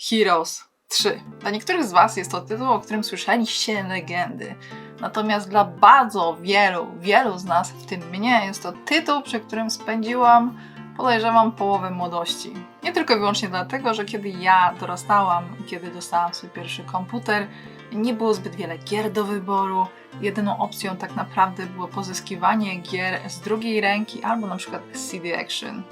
Heroes 3. Dla niektórych z Was jest to tytuł, o którym słyszeliście legendy. Natomiast dla bardzo wielu, wielu z nas, w tym mnie, jest to tytuł, przy którym spędziłam, podejrzewam, połowę młodości. Nie tylko i wyłącznie dlatego, że kiedy ja dorastałam, kiedy dostałam swój pierwszy komputer, nie było zbyt wiele gier do wyboru. Jedyną opcją tak naprawdę było pozyskiwanie gier z drugiej ręki albo na przykład CD Action.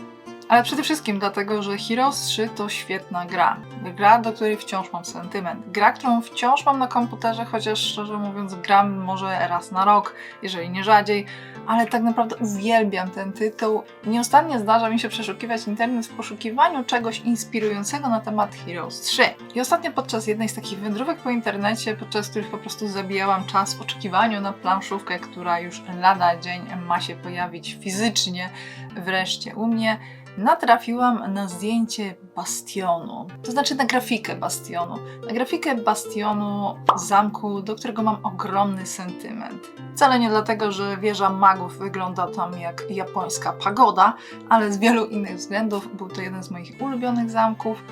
Ale przede wszystkim dlatego, że Heroes 3 to świetna gra. Gra, do której wciąż mam sentyment. Gra, którą wciąż mam na komputerze, chociaż szczerze mówiąc gram może raz na rok, jeżeli nie rzadziej, ale tak naprawdę uwielbiam ten tytuł. Nieustannie zdarza mi się przeszukiwać internet w poszukiwaniu czegoś inspirującego na temat Heroes 3. I ostatnio podczas jednej z takich wędrówek po internecie, podczas których po prostu zabijałam czas w oczekiwaniu na planszówkę, która już lada dzień ma się pojawić fizycznie wreszcie u mnie, natrafiłam na zdjęcie bastionu. To znaczy na grafikę bastionu. Na grafikę bastionu zamku, do którego mam ogromny sentyment. Wcale nie dlatego, że wieża magów wygląda tam jak japońska pagoda, ale z wielu innych względów był to jeden z moich ulubionych zamków.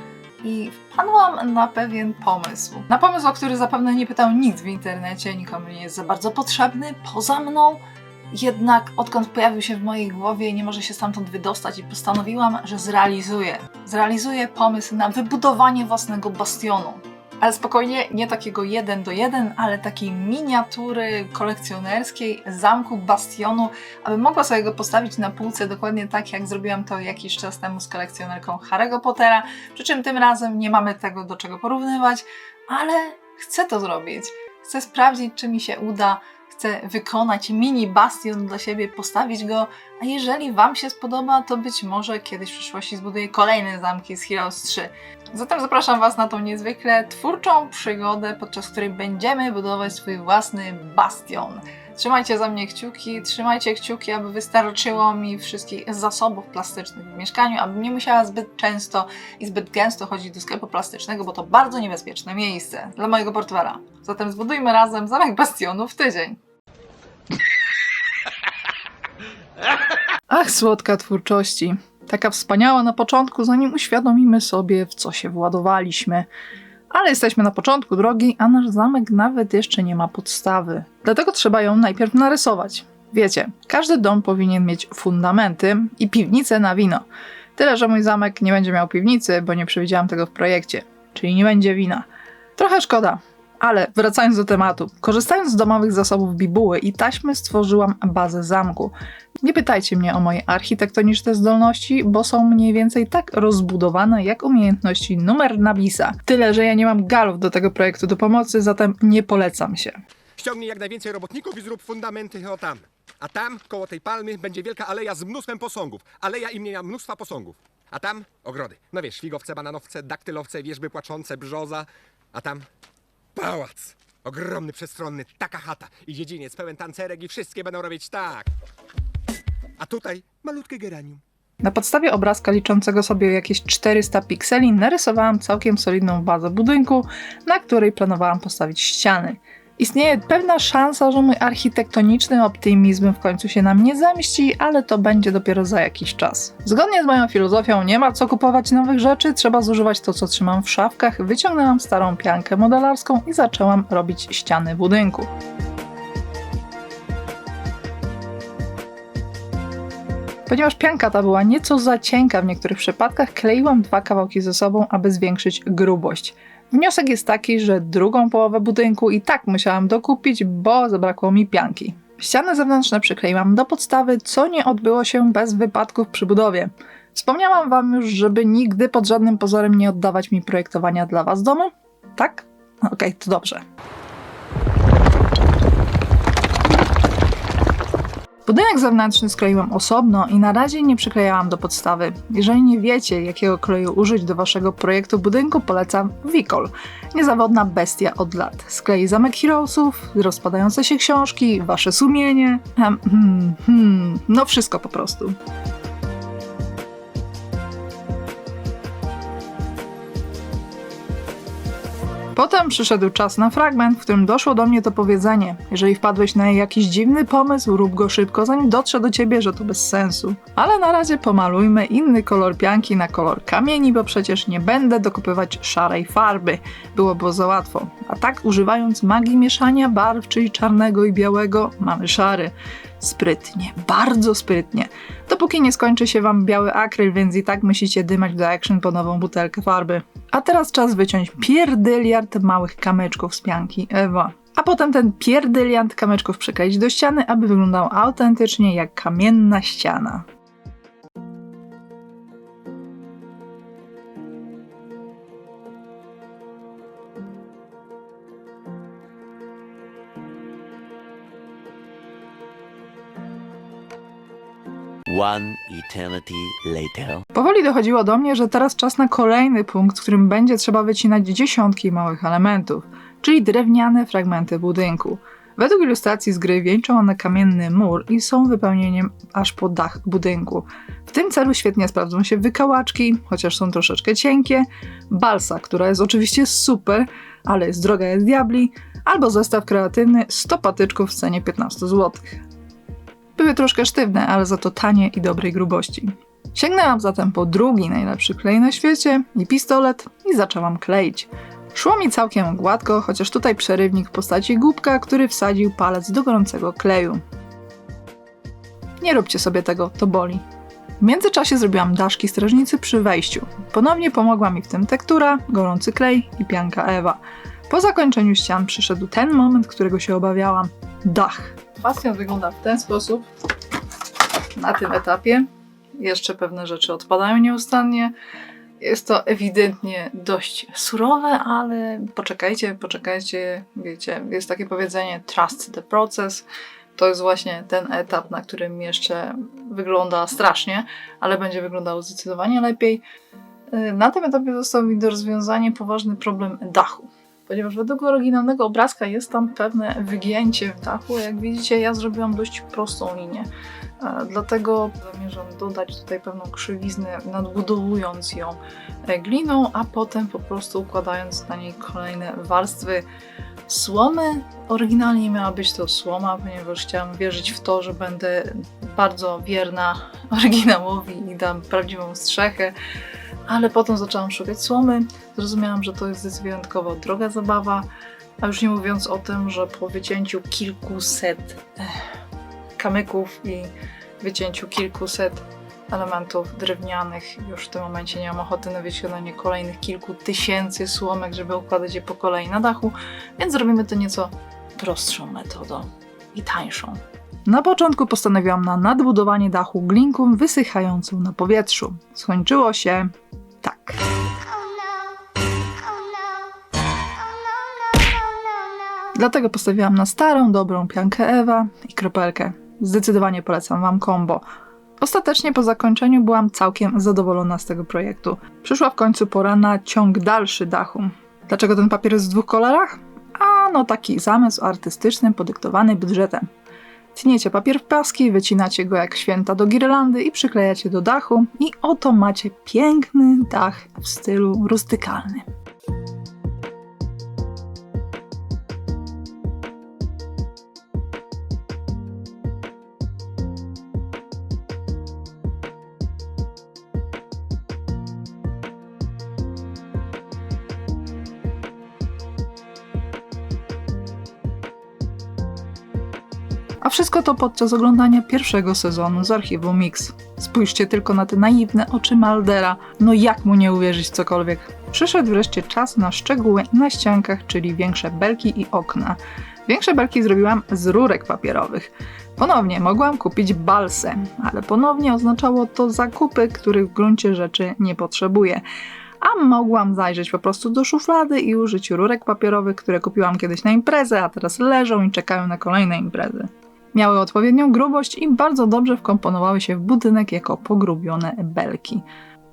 I wpadłam na pewien pomysł. Na pomysł, o który zapewne nie pytał nikt w internecie, nikomu nie jest za bardzo potrzebny, poza mną, jednak odkąd pojawił się w mojej głowie, nie może się stamtąd wydostać i postanowiłam, że zrealizuję. Zrealizuję pomysł na wybudowanie własnego bastionu. Ale spokojnie, nie takiego jeden do jeden, ale takiej miniatury kolekcjonerskiej zamku bastionu, aby mogła sobie go postawić na półce dokładnie tak, jak zrobiłam to jakiś czas temu z kolekcjonerką Harry'ego Pottera. Przy czym tym razem nie mamy tego do czego porównywać, ale chcę to zrobić. Chcę sprawdzić, czy mi się uda chcę wykonać mini bastion dla siebie, postawić go, a jeżeli Wam się spodoba, to być może kiedyś w przyszłości zbuduję kolejne zamki z Heroes 3. Zatem zapraszam Was na tą niezwykle twórczą przygodę, podczas której będziemy budować swój własny bastion. Trzymajcie za mnie kciuki, trzymajcie kciuki, aby wystarczyło mi wszystkich zasobów plastycznych w mieszkaniu, abym nie musiała zbyt często i zbyt gęsto chodzić do sklepu plastycznego, bo to bardzo niebezpieczne miejsce dla mojego portfela. Zatem zbudujmy razem zamek bastionu w tydzień. Ach, słodka twórczości. Taka wspaniała na początku, zanim uświadomimy sobie, w co się władowaliśmy. Ale jesteśmy na początku drogi, a nasz zamek nawet jeszcze nie ma podstawy. Dlatego trzeba ją najpierw narysować. Wiecie, każdy dom powinien mieć fundamenty i piwnicę na wino. Tyle, że mój zamek nie będzie miał piwnicy, bo nie przewidziałam tego w projekcie. Czyli nie będzie wina. Trochę szkoda, ale wracając do tematu, korzystając z domowych zasobów bibuły i taśmy stworzyłam bazę zamku. Nie pytajcie mnie o moje architektoniczne zdolności, bo są mniej więcej tak rozbudowane jak umiejętności numer nabisa. Tyle, że ja nie mam galów do tego projektu do pomocy, zatem nie polecam się. Ściągnij jak najwięcej robotników i zrób fundamenty o tam. A tam, koło tej palmy, będzie wielka aleja z mnóstwem posągów. Aleja imienia mnóstwa posągów. A tam ogrody. No wiesz, figowce, bananowce, daktylowce, wierzby płaczące, brzoza. A tam pałac. Ogromny, przestronny, taka chata. I dziedziniec pełen tancerek i wszystkie będą robić tak. A tutaj malutkie geranium. Na podstawie obrazka liczącego sobie jakieś 400 pikseli narysowałam całkiem solidną bazę budynku, na której planowałam postawić ściany. Istnieje pewna szansa, że mój architektoniczny optymizm w końcu się nam nie zemści, ale to będzie dopiero za jakiś czas. Zgodnie z moją filozofią nie ma co kupować nowych rzeczy, trzeba zużywać to, co trzymam w szafkach. Wyciągnęłam starą piankę modelarską i zaczęłam robić ściany budynku. Ponieważ pianka ta była nieco za cienka w niektórych przypadkach, kleiłam dwa kawałki ze sobą, aby zwiększyć grubość. Wniosek jest taki, że drugą połowę budynku i tak musiałam dokupić, bo zabrakło mi pianki. Ściany zewnętrzne przykleiłam do podstawy, co nie odbyło się bez wypadków przy budowie. Wspomniałam wam już, żeby nigdy pod żadnym pozorem nie oddawać mi projektowania dla was domu? Tak? Okej, to dobrze. Budynek zewnętrzny skleiłam osobno i na razie nie przyklejałam do podstawy. Jeżeli nie wiecie, jakiego kleju użyć do waszego projektu budynku, polecam Wikol. Niezawodna bestia od lat. Sklei zamek Heroesów, rozpadające się książki, wasze sumienie. Hmm, hmm. No wszystko po prostu. Potem przyszedł czas na fragment, w którym doszło do mnie to powiedzenie. Jeżeli wpadłeś na jakiś dziwny pomysł, rób go szybko, zanim dotrze do ciebie, że to bez sensu. Ale na razie pomalujmy inny kolor pianki na kolor kamieni, bo przecież nie będę dokupywać szarej farby. Byłoby za łatwo. A tak używając magii mieszania barw, czyli czarnego i białego, mamy szary. Sprytnie, bardzo sprytnie. Dopóki nie skończy się wam biały akryl, więc i tak musicie dymać do action po nową butelkę farby. A teraz czas wyciąć pierdyliard małych kamyczków z pianki Ewa. A potem ten pierdyliard kamyczków przykleić do ściany, aby wyglądał autentycznie jak kamienna ściana. One eternity later. Powoli dochodziło do mnie, że teraz czas na kolejny punkt, w którym będzie trzeba wycinać dziesiątki małych elementów, czyli drewniane fragmenty budynku. Według ilustracji z gry wieńczą one kamienny mur i są wypełnieniem aż po dach budynku. W tym celu świetnie sprawdzą się wykałaczki, chociaż są troszeczkę cienkie, balsa, która jest oczywiście super, ale jest droga jak diabli, albo zestaw kreatywny 100 patyczków w cenie 15 zł. Były troszkę sztywne, ale za to tanie i dobrej grubości. Sięgnęłam zatem po drugi najlepszy klej na świecie i pistolet i zaczęłam kleić. Szło mi całkiem gładko, chociaż tutaj przerywnik w postaci głupka, który wsadził palec do gorącego kleju. Nie róbcie sobie tego, to boli. W międzyczasie zrobiłam daszki strażnicy przy wejściu. Ponownie pomogła mi w tym tektura, gorący klej i pianka Ewa. Po zakończeniu ścian przyszedł ten moment, którego się obawiałam. Dach. Bastion wygląda w ten sposób na tym etapie. Jeszcze pewne rzeczy odpadają nieustannie. Jest to ewidentnie dość surowe, ale poczekajcie, poczekajcie. Wiecie, jest takie powiedzenie trust the process. To jest właśnie ten etap, na którym jeszcze wygląda strasznie, ale będzie wyglądało zdecydowanie lepiej. Na tym etapie został mi do rozwiązania poważny problem dachu. Ponieważ według oryginalnego obrazka jest tam pewne wygięcie w dachu. Jak widzicie, ja zrobiłam dość prostą linię. E, Dlatego zamierzam dodać tutaj pewną krzywiznę, nadbudowując ją gliną, a potem po prostu układając na niej kolejne warstwy słomy. Oryginalnie miała być to słoma, ponieważ chciałam wierzyć w to, że będę bardzo wierna oryginałowi i dam prawdziwą strzechę. Ale potem zaczęłam szukać słomy. Zrozumiałam, że to jest wyjątkowo droga zabawa. A już nie mówiąc o tym, że po wycięciu kilkuset eh, kamyków i wycięciu kilkuset elementów drewnianych, już w tym momencie nie mam ochoty na wyciąganie kolejnych kilku tysięcy słomek, żeby układać je po kolei na dachu, więc zrobimy to nieco prostszą metodą i tańszą. Na początku postanowiłam na nadbudowanie dachu glinką wysychającą na powietrzu. Skończyło się tak. Dlatego postawiłam na starą, dobrą piankę Ewa i kropelkę. Zdecydowanie polecam Wam kombo. Ostatecznie po zakończeniu byłam całkiem zadowolona z tego projektu. Przyszła w końcu pora na ciąg dalszy dachu. Dlaczego ten papier jest w dwóch kolorach? A no taki zamysł artystyczny podyktowany budżetem. Tniecie papier w paski, wycinacie go jak święta do girlandy i przyklejacie do dachu i oto macie piękny dach w stylu rustykalnym. Wszystko to podczas oglądania pierwszego sezonu z archiwum Mix. Spójrzcie tylko na te naiwne oczy Maldera. No jak mu nie uwierzyć cokolwiek? Przyszedł wreszcie czas na szczegóły na ściankach, czyli większe belki i okna. Większe belki zrobiłam z rurek papierowych. Ponownie mogłam kupić balsę, ale ponownie oznaczało to zakupy, których w gruncie rzeczy nie potrzebuję. A mogłam zajrzeć po prostu do szuflady i użyć rurek papierowych, które kupiłam kiedyś na imprezę, a teraz leżą i czekają na kolejne imprezy. Miały odpowiednią grubość i bardzo dobrze wkomponowały się w budynek jako pogrubione belki.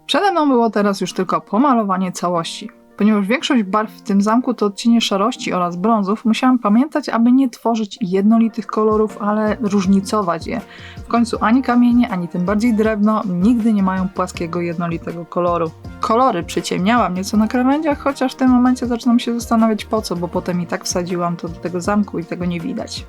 Przede mną było teraz już tylko pomalowanie całości. Ponieważ większość barw w tym zamku to odcienie szarości oraz brązów, musiałam pamiętać, aby nie tworzyć jednolitych kolorów, ale różnicować je. W końcu ani kamienie, ani tym bardziej drewno nigdy nie mają płaskiego, jednolitego koloru. kolory przyciemniałam nieco na krawędziach, chociaż w tym momencie zaczynam się zastanawiać po co, bo potem i tak wsadziłam to do tego zamku i tego nie widać.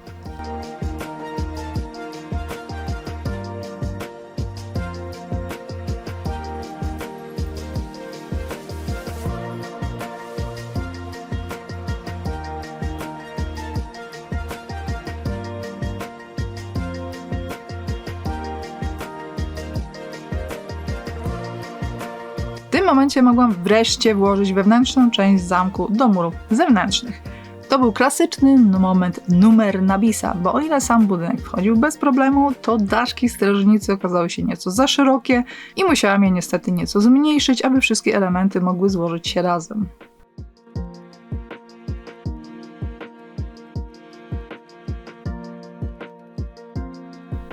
Momencie mogłam wreszcie włożyć wewnętrzną część zamku do murów zewnętrznych. To był klasyczny moment numer Nabisa, bo o ile sam budynek wchodził bez problemu, to daszki strażnicy okazały się nieco za szerokie i musiałam je niestety nieco zmniejszyć, aby wszystkie elementy mogły złożyć się razem.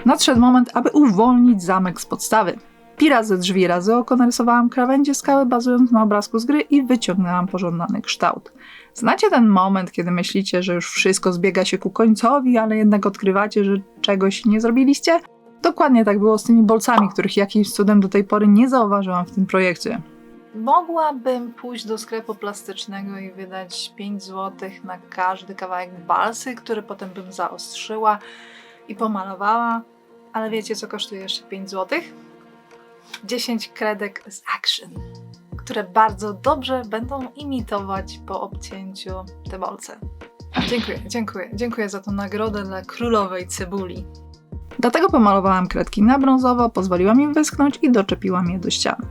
Nadszedł moment, aby uwolnić zamek z podstawy. Pi razy drzwi razy oko narysowałam krawędzie skały bazując na obrazku z gry i wyciągnęłam pożądany kształt. Znacie ten moment, kiedy myślicie, że już wszystko zbiega się ku końcowi, ale jednak odkrywacie, że czegoś nie zrobiliście? Dokładnie tak było z tymi bolcami, których jakimś cudem do tej pory nie zauważyłam w tym projekcie. Mogłabym pójść do sklepu plastycznego i wydać 5 zł na każdy kawałek balsy, który potem bym zaostrzyła i pomalowała, ale wiecie co kosztuje jeszcze 5 zł? 10 kredek z Action, które bardzo dobrze będą imitować po obcięciu te bolce. Dziękuję, dziękuję, dziękuję za tą nagrodę dla królowej cebuli. Dlatego pomalowałam kredki na brązowo, pozwoliłam im wyschnąć i doczepiłam je do ścian.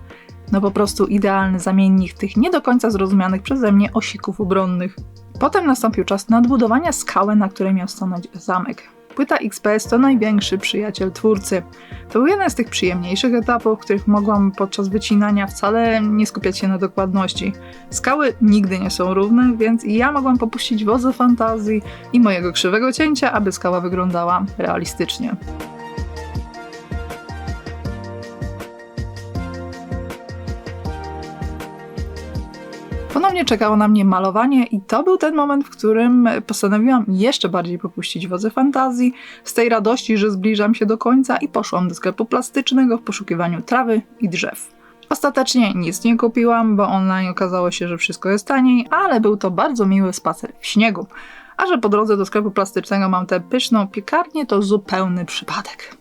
No po prostu idealny zamiennik tych nie do końca zrozumianych przeze mnie osików obronnych. Potem nastąpił czas nadbudowania skały, na której miał stanąć zamek. Płyta XPS to największy przyjaciel twórcy. To był jeden z tych przyjemniejszych etapów, których mogłam podczas wycinania wcale nie skupiać się na dokładności. Skały nigdy nie są równe, więc ja mogłam popuścić wodze fantazji i mojego krzywego cięcia, aby skała wyglądała realistycznie. Ponownie czekało na mnie malowanie i to był ten moment, w którym postanowiłam jeszcze bardziej popuścić wodze fantazji, z tej radości, że zbliżam się do końca i poszłam do sklepu plastycznego w poszukiwaniu trawy i drzew. Ostatecznie nic nie kupiłam, bo online okazało się, że wszystko jest taniej, ale był to bardzo miły spacer w śniegu. A że po drodze do sklepu plastycznego mam tę pyszną piekarnię, to zupełny przypadek.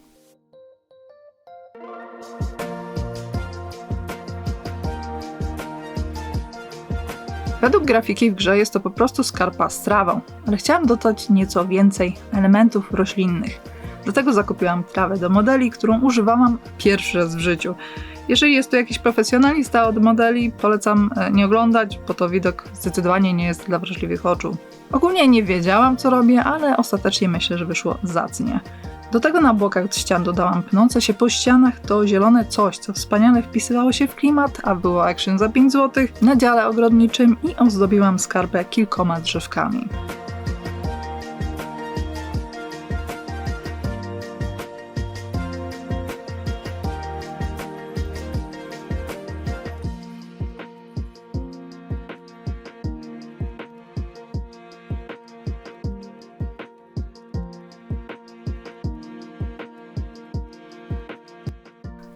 Według grafiki w grze jest to po prostu skarpa z trawą, ale chciałam dodać nieco więcej elementów roślinnych. Dlatego zakupiłam trawę do modeli, którą używałam pierwszy raz w życiu. Jeżeli jest to jakiś profesjonalista od modeli, polecam e, nie oglądać, bo to widok zdecydowanie nie jest dla wrażliwych oczu. Ogólnie nie wiedziałam, co robię, ale ostatecznie myślę, że wyszło zacnie. Do tego na bokach od ścian dodałam pnące się po ścianach to zielone coś, co wspaniale wpisywało się w klimat, a było action za 5 zł na dziale ogrodniczym i ozdobiłam skarbę kilkoma drzewkami.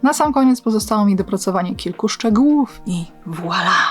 Na sam koniec pozostało mi dopracowanie kilku szczegółów i voilà!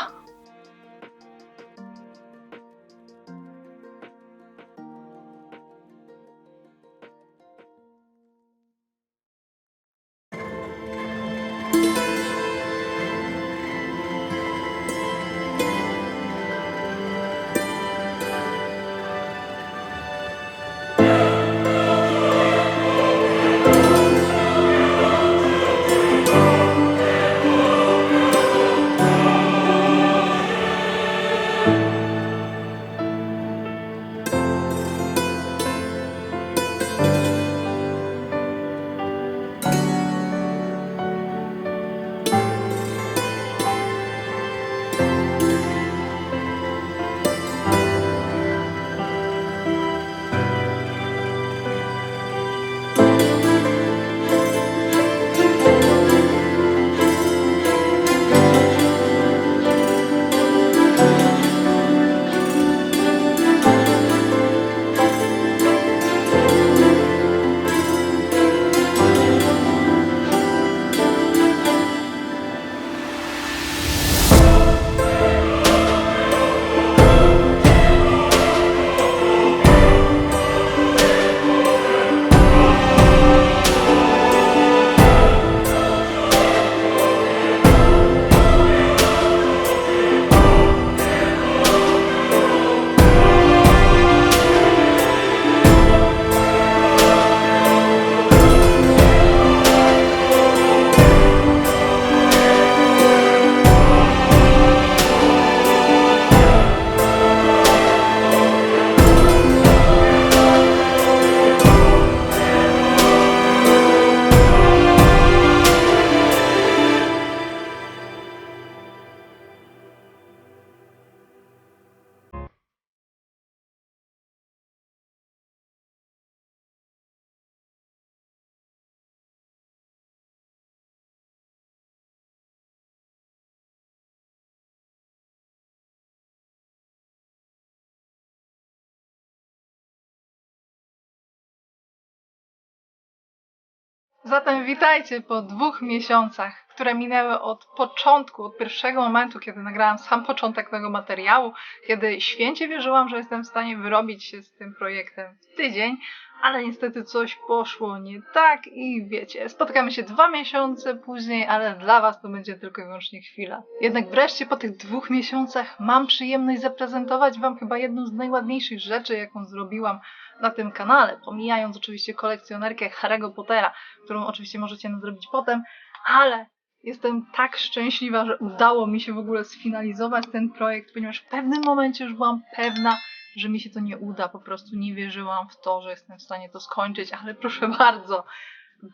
Zatem witajcie po dwóch miesiącach, które minęły od początku, od pierwszego momentu, kiedy nagrałam sam początek tego materiału, kiedy święcie wierzyłam, że jestem w stanie wyrobić się z tym projektem w tydzień, ale niestety coś poszło nie tak i wiecie, spotkamy się dwa miesiące później, ale dla Was to będzie tylko i wyłącznie chwila. Jednak wreszcie po tych dwóch miesiącach mam przyjemność zaprezentować Wam chyba jedną z najładniejszych rzeczy, jaką zrobiłam na tym kanale, pomijając oczywiście kolekcjonerkę Harry'ego Pottera, którą oczywiście możecie nadrobić potem, ale jestem tak szczęśliwa, że udało mi się w ogóle sfinalizować ten projekt, ponieważ w pewnym momencie już byłam pewna, że mi się to nie uda, po prostu nie wierzyłam w to, że jestem w stanie to skończyć, ale proszę bardzo,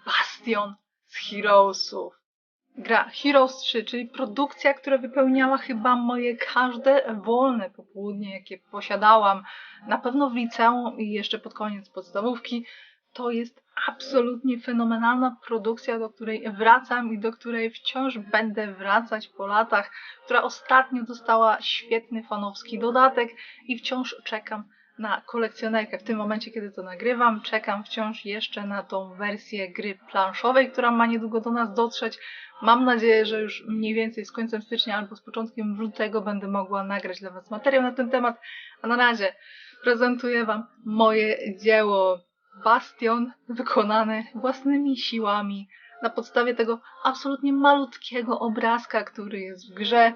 Bastion z Heroesów. Gra Heroes 3, czyli produkcja, która wypełniała chyba moje każde wolne popołudnie, jakie posiadałam, na pewno w liceum i jeszcze pod koniec podstawówki. To jest absolutnie fenomenalna produkcja, do której wracam i do której wciąż będę wracać po latach, która ostatnio dostała świetny fanowski dodatek i wciąż czekam na kolekcjonerkę. W tym momencie, kiedy to nagrywam, czekam wciąż jeszcze na tą wersję gry planszowej, która ma niedługo do nas dotrzeć. Mam nadzieję, że już mniej więcej z końcem stycznia albo z początkiem lutego będę mogła nagrać dla Was materiał na ten temat. A na razie prezentuję Wam moje dzieło Bastion wykonane własnymi siłami na podstawie tego absolutnie malutkiego obrazka, który jest w grze.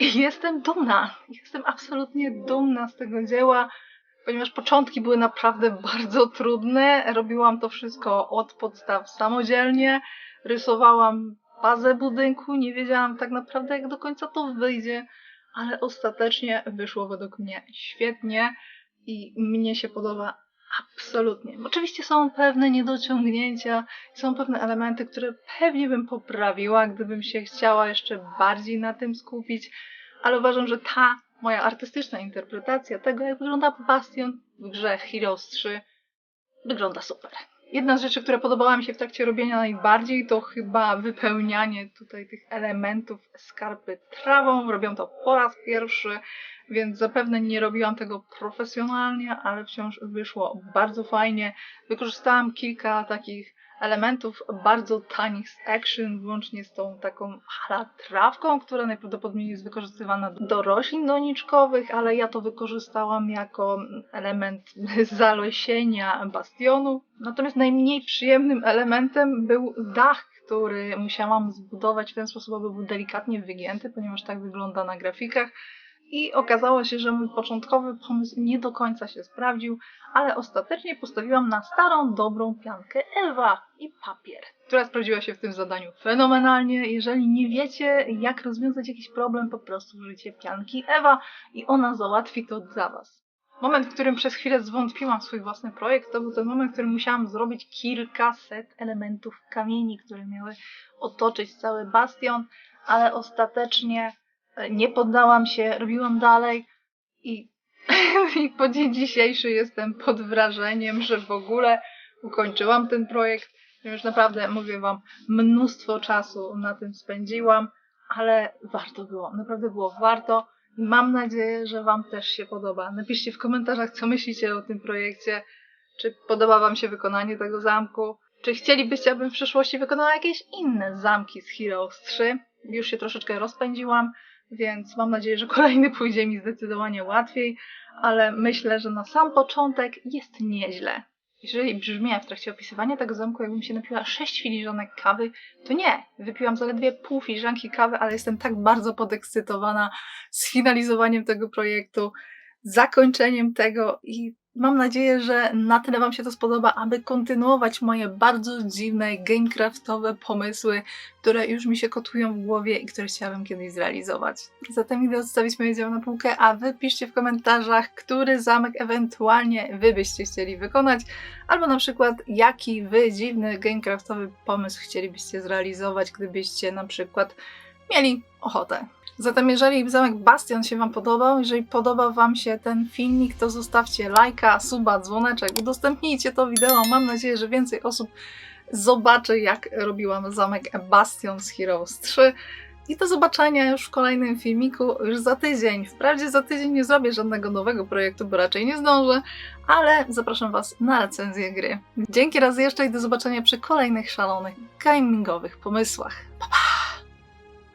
I jestem dumna. Jestem absolutnie dumna z tego dzieła, ponieważ początki były naprawdę bardzo trudne. Robiłam to wszystko od podstaw samodzielnie. Rysowałam bazę budynku, nie wiedziałam tak naprawdę, jak do końca to wyjdzie, ale ostatecznie wyszło według mnie świetnie i mnie się podoba absolutnie. Oczywiście są pewne niedociągnięcia, są pewne elementy, które pewnie bym poprawiła, gdybym się chciała jeszcze bardziej na tym skupić, ale uważam, że ta moja artystyczna interpretacja tego, jak wygląda Bastion w grze Heroes 3, wygląda super. Jedna z rzeczy, która podobała mi się w trakcie robienia najbardziej, to chyba wypełnianie tutaj tych elementów skarpy trawą. Robią to po raz pierwszy, więc zapewne nie robiłam tego profesjonalnie, ale wciąż wyszło bardzo fajnie. Wykorzystałam kilka takich elementów bardzo tanich z action, włącznie z tą taką trawką, która najprawdopodobniej jest wykorzystywana do roślin doniczkowych, ale ja to wykorzystałam jako element zalesienia bastionu. Natomiast najmniej przyjemnym elementem był dach, który musiałam zbudować w ten sposób, aby był delikatnie wygięty, ponieważ tak wygląda na grafikach. I okazało się, że mój początkowy pomysł nie do końca się sprawdził, ale ostatecznie postawiłam na starą, dobrą piankę Ewa i papier, która sprawdziła się w tym zadaniu fenomenalnie. Jeżeli nie wiecie, jak rozwiązać jakiś problem, po prostu użyjcie pianki Ewa i ona załatwi to za Was. Moment, w którym przez chwilę zwątpiłam w swój własny projekt, to był ten moment, w którym musiałam zrobić kilkaset elementów kamieni, które miały otoczyć cały bastion, ale ostatecznie nie poddałam się, robiłam dalej i, i po dzień dzisiejszy jestem pod wrażeniem, że w ogóle ukończyłam ten projekt. Już naprawdę, mówię Wam, mnóstwo czasu na tym spędziłam, ale warto było, naprawdę było warto. Mam nadzieję, że Wam też się podoba. Napiszcie w komentarzach, co myślicie o tym projekcie. Czy podoba Wam się wykonanie tego zamku? Czy chcielibyście, abym w przyszłości wykonała jakieś inne zamki z Heroes 3? Już się troszeczkę rozpędziłam, więc mam nadzieję, że kolejny pójdzie mi zdecydowanie łatwiej, ale myślę, że na sam początek jest nieźle. Jeżeli brzmiałem w trakcie opisywania tego zamku, jakbym się napiła 6 filiżanek kawy, to nie. Wypiłam zaledwie pół filiżanki kawy, ale jestem tak bardzo podekscytowana sfinalizowaniem tego projektu, zakończeniem tego i mam nadzieję, że na tyle Wam się to spodoba, aby kontynuować moje bardzo dziwne gamecraftowe pomysły, które już mi się kotują w głowie i które chciałabym kiedyś zrealizować. Zatem idę odstawić moje dzieło na półkę, a Wy piszcie w komentarzach, który zamek ewentualnie Wy byście chcieli wykonać, albo na przykład jaki Wy dziwny gamecraftowy pomysł chcielibyście zrealizować, gdybyście na przykład mieli ochotę. Zatem jeżeli zamek Bastion się Wam podobał, jeżeli podoba Wam się ten filmik, to zostawcie lajka, suba, dzwoneczek, udostępnijcie to wideo. Mam nadzieję, że więcej osób zobaczy, jak robiłam zamek Bastion z Heroes 3. I do zobaczenia już w kolejnym filmiku, już za tydzień. Wprawdzie za tydzień nie zrobię żadnego nowego projektu, bo raczej nie zdążę, ale zapraszam Was na recenzję gry. Dzięki raz jeszcze i do zobaczenia przy kolejnych szalonych gamingowych pomysłach. Pa, pa!